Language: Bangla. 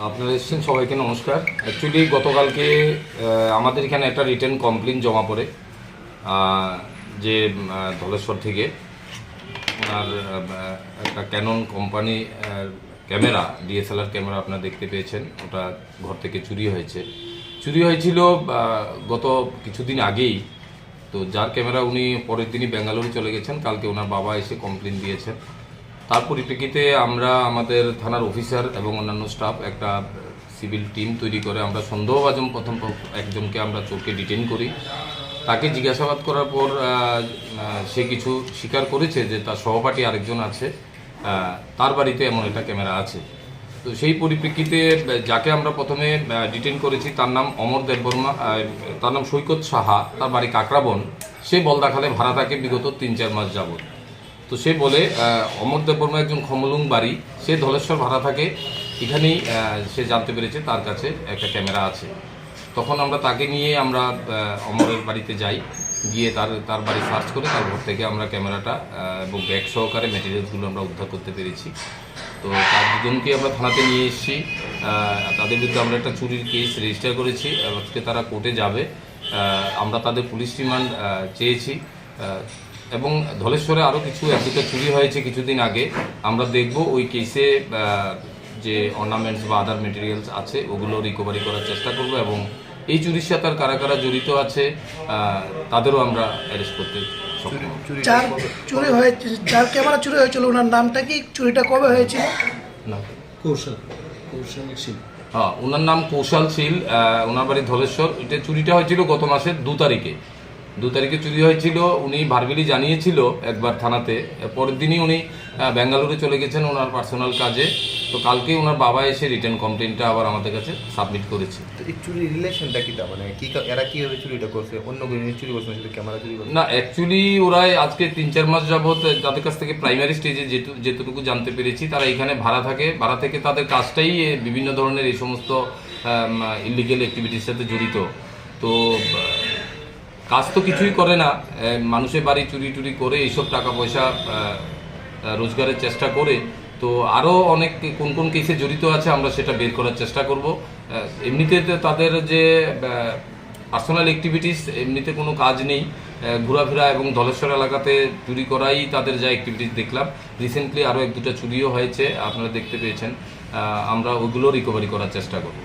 আপনারা এসেছেন সবাইকে নমস্কার। অ্যাকচুয়ালি গতকালকে আমাদের এখানে একটা রিটার্ন কমপ্লেন জমা পড়ে যে ধলেশ্বর থেকে। আহ, একটা Canon company camera DSLR camera আপনারা দেখতে পেয়েছেন। ওটা ঘর থেকে চুরি হয়েছে। চুরি হয়েছিল গত কিছুদিন আগেই। তো যার ক্যামেরা উনি পরের দিনই বেঙ্গালুরু চলে গেছেন। কালকে ওনার বাবা এসে কমপ্লেন দিয়েছেন। তার পরিপ্রেক্ষিতে আমরা আমাদের থানার অফিসার এবং অন্যান্য স্টাফ একটা সিভিল টিম তৈরি করে আমরা সন্দেহভাজন প্রথম একজনকে আমরা চোরকে ডিটেন করি। তাকে জিজ্ঞাসাবাদ করার পর সে কিছু স্বীকার করেছে যে তার সহপাঠী আরেকজন আছে তার বাড়িতে এমন একটা ক্যামেরা আছে। তো সেই পরিপ্রেক্ষিতে যাকে আমরা প্রথমে ডিটেন করেছি তার নাম অমর দেববর্মা তার নাম সৈকত সাহা, তার বাড়ি কাকরাবন। সে বলদাখালে ভাড়া থাকে বিগত তিন চার মাস যাবত তো সে বলে অমর দেববর্মা একজন খমলুং বাড়ি। সে ধলেশ্বর ভাড়া থাকে। এখানেই সে জানতে পেরেছে তার কাছে একটা ক্যামেরা আছে। তখন আমরা তাকে নিয়ে আমরা অমরের বাড়িতে যাই। গিয়ে তার তার বাড়ি সার্চ করে তার ঘর থেকে আমরা ক্যামেরাটা এবং ব্যাগ সহকারে ম্যাটেরিয়ালসগুলো আমরা উদ্ধার করতে পেরেছি। তো তার দুজনকে আমরা থানাতে নিয়ে এসেছি। তাদের বিরুদ্ধে আমরা একটা চুরির কেস রেজিস্টার করেছি। আজকে তারা কোর্টে যাবে। আমরা তাদের পুলিশ রিমান্ড চেয়েছি। এবং ধলেশ্বরে আরও কিছু এক দুটো চুরি হয়েছে কিছুদিন আগে। আমরা দেখব ওই কেসে যে অর্নামেন্টস বা আদার মেটেরিয়ালস আছে ওগুলো রিকভারি করার চেষ্টা করব এবং এই চুরির সাথে আর কারা কারা জড়িত আছে তাদেরও আমরা অ্যারেস্ট করতে চুরি হয়েছে যার ক্যামেরা চুরি হয়েছিল ওনার নামটা কি? চুরিটা কবে হয়েছিল? না। কৌশল। কৌশল শিল্প হ্যাঁ ওনার নাম কৌশল শীল ওনার বাড়ি ধলেশ্বর। এটা চুরিটা হয়েছিল গত মাসের দু তারিখে। দু তারিখে চুরি হয়েছিল উনি ভার্বেলি জানিয়েছিল একবার থানাতে। পরের দিনই উনি আহ, বেঙ্গালুরু চলে গেছেন ওনার পার্সোনাল কাজে। তো কালকে ওনার বাবা এসে রিটার্ন কমপ্লেনটা আবার আমাদের কাছে সাবমিট করেছে। চুরির রিলেশনটা কিটা মানে কি কা- এরা কীভাবে চুরিটা করছে? অন্য জিনিস চুরি করছে শুধু ক্যামেরা চুরি করছে? না অ্যাকচুয়ালি ওরা আজকে তিন চার মাস যাবত তাদের কাছ থেকে প্রাইমারি স্টেজে যেটু যেটুকু জানতে পেরেছি তারা এখানে ভাড়া থাকে। ভাড়া থেকে তাদের কাজটাই বিভিন্ন ধরনের এই সমস্ত ইলিগেল অ্যাক্টিভিটির সাথে জড়িত। তো কাজ তো কিছুই করে না। মানুষের বাড়ি চুরি টুরি করে, এইসব টাকা পয়সা রোজগারের চেষ্টা করে। তো আরও অনেক কোন কোন কেসে জড়িত আছে, আমরা সেটা বের করার চেষ্টা করব। এমনিতে তাদের যে পার্সোনাল অ্যাক্টিভিটিস এমনিতে কোনো কাজ নেই। ঘোরাফেরা এবং ধলেশ্বর এলাকাতে চুরি করাই তাদের যা অ্যাক্টিভিটিস দেখলাম। রিসেন্টলি আরও এক দুটো চুরিও হয়েছে, আপনারা দেখতে পেয়েছেন। আমরা ওইগুলো রিকভারি করার চেষ্টা করব।